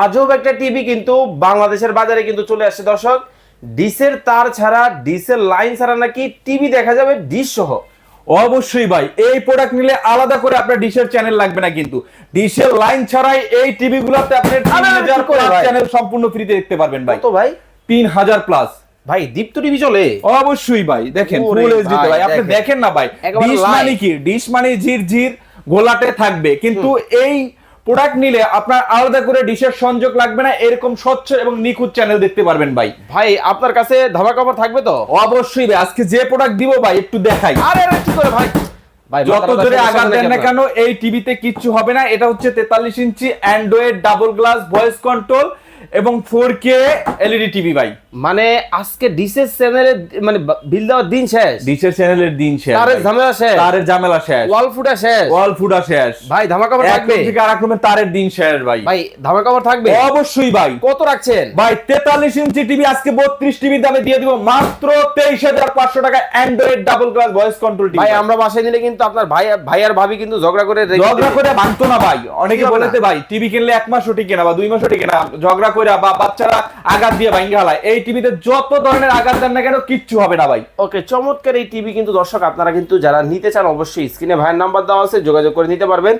আজব একটা টিভি কিন্তু বাংলাদেশের বাজারে কিন্তু চলে আসছে দর্শক। ডিসের তার ছাড়া ডিসের লাইন ছাড়া নাকি টিভি দেখা যাবে ডিশ সহ। অবশ্যই ভাই এই প্রোডাক্ট নিলে আলাদা করে আপনার ডিশের চ্যানেল লাগবে না কিন্তু। ডিশের লাইন ছাড়াই এই টিভি গুলোতে আপনি চ্যানেল সম্পূর্ণ ফ্রিতে দেখতে পারবেন ভাই। তো ভাই? তিন হাজার প্লাস ভাই দীপ্ত টিভি চলে? অবশ্যই ভাই দেখেন ফুল এইচডি ভাই, আপনি দেখেন। দেখেন না ভাই ডিশ মানে কি? ডিশ মানে ঝির ঝির গোলাটে থাকবে। কিন্তু এই প্রোডাক্ট নিলে আপনার আলাদা করে ডিশের সংযোগ লাগবে না এরকম স্বচ্ছ এবং নিখুঁত চ্যানেল দেখতে পারবেন ভাই। ভাই আপনার কাছে ধাবা কাপড় থাকবে তো? অবশ্যই ভাই আজকে যে প্রোডাক্ট দিব ভাই একটু দেখাই। আরে আরে কি করে ভাই। ভাই যত জোরে আঘাত দেন না কেন? এই টিভিতে কিচ্ছু হবে না এটা হচ্ছে তেতাল্লিশ inch Android double glass voice control এবং ফোর কে এলইডি টিভি ভাই। মানে আজকে ডিসের চ্যানেলে মানে বিল দেওয়ার দিন শেষ। ডিশের চ্যানেলের দিন শেষ তারের ঝামেলা শেষ। তারের ঝামেলা শেষ। ওয়াল ফুটা শেষ। ওয়াল ফুডা শেষ। ভাই ধামা কাপড় এক থাকবে? রুম থেকে আরেক রুমে তারের দিন শেষ ভাই। ভাই ধামা কাপড় থাকবে? অবশ্যই ভাই। কত রাখছেন? ভাই তেতাল্লিশ ইঞ্চি টিভি আজকে বত্রিশ টিভির দামে দিয়ে দিব মাত্র তেইশ হাজার পাঁচশো টাকা Android double glass voice control TV ভাই আমরা বাসায় নিলে কিন্তু আপনার ভাই ভাই আর ভাবি কিন্তু ঝগড়া করে ঝগড়া করে ভাঙতো না ভাই। অনেকে বলেতে ভাই টিভি কিনলে এক মাসও টিকে না বা দুই মাসও টিকে না। ঝগড়া করে বা বাচ্চারা আঘাত দিয়ে ভাঙ্গা হালায় এই টিভিতে যত ধরনের আঘাত দেন না কেন, কিচ্ছু হবে না ভাই। ওকে, চমৎকার এই টিভি কিন্তু দর্শক, আপনারা কিন্তু যারা নিতে চান অবশ্যই স্ক্রিনে ভাইয়ের নাম্বার দেওয়া আছে, যোগাযোগ করে নিতে পারবেন।